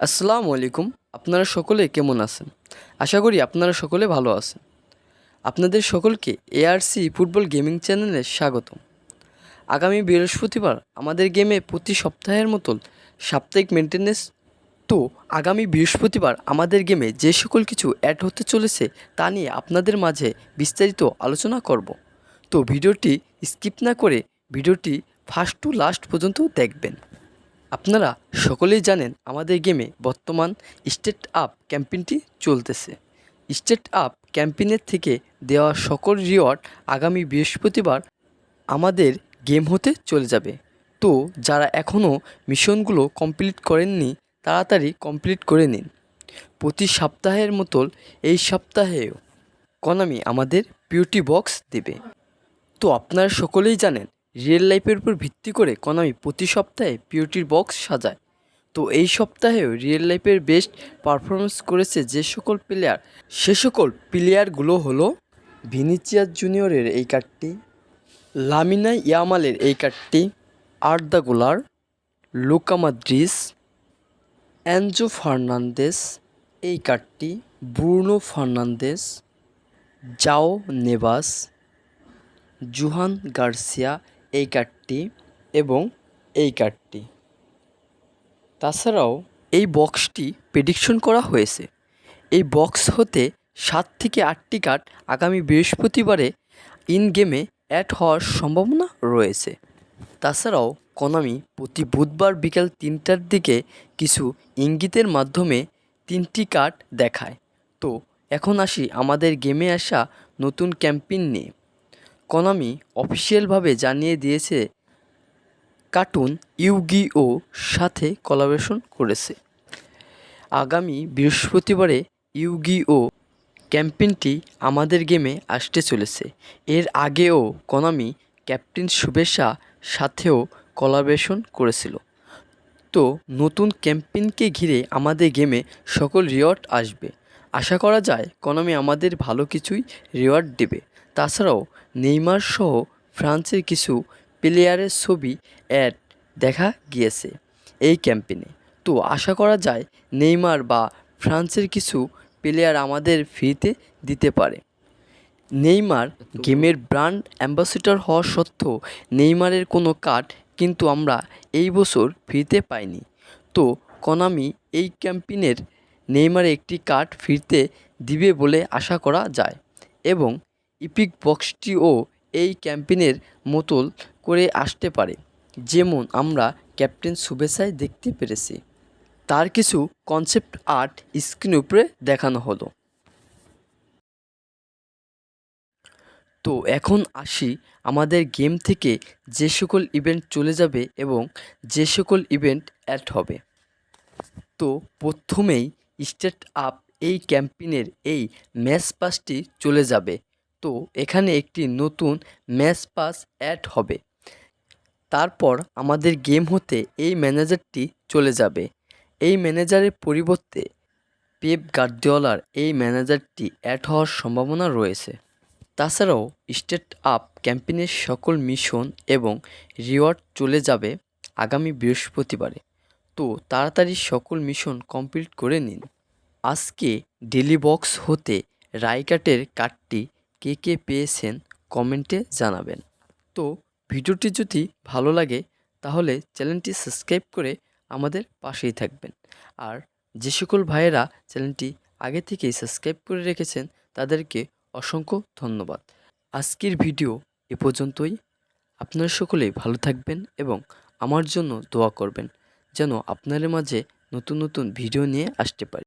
আসসালামু আলাইকুম, আপনারা সকলে কেমন আছেন? আশা করি আপনারা সকলে ভালো আছেন। আপনাদের সকলকে এআরসি ফুটবল গেমিং চ্যানেলে স্বাগতম। আগামী বৃহস্পতিবার আমাদের গেমে প্রতি সপ্তাহের মতন সাপ্তাহিক মেনটেন্যান্স তো আগামী বৃহস্পতিবার আমাদের গেমে যে সকল কিছু অ্যাড হতে চলেছে তা নিয়ে আপনাদের মাঝে বিস্তারিত আলোচনা করব। তো ভিডিওটি স্কিপ না করে ভিডিওটি ফার্স্ট টু লাস্ট পর্যন্ত দেখবেন। আপনারা সকলেই জানেন আমাদের গেমে বর্তমান স্টেট আপ ক্যাম্পেইনটি চলতেছে। স্টেট আপ ক্যাম্পেইনের থেকে দেওয়া সকল রিওয়ার্ড আগামী বৃহস্পতিবার আমাদের গেম হতে চলে যাবে। তো যারা এখনও মিশনগুলো কমপ্লিট করেননি, তাড়াতাড়ি কমপ্লিট করে নিন। প্রতি সপ্তাহের মতন এই সপ্তাহেও কনামি আমাদের পিউটি বক্স দেবে। তো আপনারা সকলেই জানেন রিয়েল লাইফের উপর ভিত্তি করে কনামি প্রতি সপ্তাহে পিওটির বক্স সাজায়। তো এই সপ্তাহেও রিয়েল লাইফের বেস্ট পারফরমেন্স করেছে যে সকল প্লেয়ার সে সকল প্লেয়ারগুলো হলো ভিনিচিয়াস জুনিয়রের এই কার্ডটি লামিনা ইয়ামালের এই কার্ডটি আর্দা গোলার লুকা মাদ্রিস অ্যানজো ফার্নান্দেস এই কার্ডটি Bruno Fernandes Joao Neves Juan Garcia এই কার্ডটি এবং এই কার্ডটি তাছাড়াও এই বক্সটি প্রেডিকশন করা হয়েছে। এই বক্স হতে সাত থেকে আটটি কার্ড আগামী বৃহস্পতিবারে ইন গেমে অ্যাড হওয়ার সম্ভাবনা রয়েছে। তাছাড়াও কনামি প্রতি বুধবার বিকাল তিনটার দিকে কিছু ইঙ্গিতের মাধ্যমে তিনটি কার্ড দেখায়। তো এখন আসি আমাদের গেমে আসা নতুন ক্যাম্পেইন নিয়ে। কনামি অফিসিয়ালভাবে জানিয়ে দিয়েছে কার্টুন ইউগিও সাথে কোলাবোরেশন করেছে। আগামী বৃহস্পতিবারে ইউগিও ক্যাম্পেইনটি আমাদের গেমে আসতে চলেছে। এর আগেও কনামি ক্যাপ্টেন শুভেচ্ছা সাথেও কোলাবোরেশন করেছিল। তো নতুন ক্যাম্পেইনকে ঘিরে আমাদের গেমে সকল রিওয়ার্ড আসবে। আশা করা যায় কনামি আমাদের ভালো কিছুই রিওয়ার্ড দেবে। তাছাড়াও নেইমার সহ ফ্রান্সের কিছু প্লেয়ারের ছবি অ্যাড দেখা গিয়েছে এই ক্যাম্পেনে তো আশা করা যায় নেইমার বা ফ্রান্সের কিছু প্লেয়ার আমাদের ফ্রিতে দিতে পারে। নেইমার গেমের ব্র্যান্ড অ্যাম্বাসেডর হওয়া সত্ত্বেও নেইমারের কোনো কার্ড কিন্তু আমরা এই বছর ফ্রিতে পাইনি। তো কনামি এই ক্যাম্পেইনের নেইমারে একটি কার্ড ফিরতে দিবে বলে আশা করা যায় এবং ইপিক বক্সটিও এই ক্যাম্পেইনের মতল করে আসতে পারে, যেমন আমরা ক্যাপ্টেন শুভেচ্ছায় দেখতে পেরেছি। তার কিছু কনসেপ্ট আর্ট স্ক্রিন উপরে দেখানো হলো। তো এখন আসি আমাদের গেম থেকে যে সকল ইভেন্ট চলে যাবে এবং যে সকল ইভেন্ট অ্যাড হবে। তো প্রথমেই স্টেট আপ এই ক্যাম্পেইনের এই ম্যাচ পাসটি চলে যাবে। তো এখানে একটি নতুন ম্যাচ পাস অ্যাড হবে। তারপর আমাদের গেম হতে এই ম্যানেজারটি চলে যাবে। এই ম্যানেজারের পরিবর্তে পেপ গার্দিওলার এই ম্যানেজারটি অ্যাড হওয়ার সম্ভাবনা রয়েছে। তাছাড়াও স্টেট আপ ক্যাম্পেইনের সকল মিশন এবং রিওয়ার্ড চলে যাবে আগামী বৃহস্পতিবারে। তো তাড়াতাড়ি সকল মিশন কমপ্লিট করে নিন। আজকে ডেলি বক্স হতে রাইকাটের কার্ডটি কে কে পেয়েছেন কমেন্টে জানাবেন। তো ভিডিওটি যদি ভালো লাগে, তাহলে চ্যানেলটি সাবস্ক্রাইব করে আমাদের পাশেই থাকবেন। আর যে সকল ভাইয়েরা চ্যানেলটি আগে থেকেই সাবস্ক্রাইব করে রেখেছেন, তাদেরকে অসংখ্য ধন্যবাদ। আজকের ভিডিও এ পর্যন্তই। আপনারা সকলেই ভালো থাকবেন এবং আমার জন্য দোয়া করবেন, যেন আপনাদের মাঝে নতুন নতুন ভিডিও নিয়ে আসতে পারি।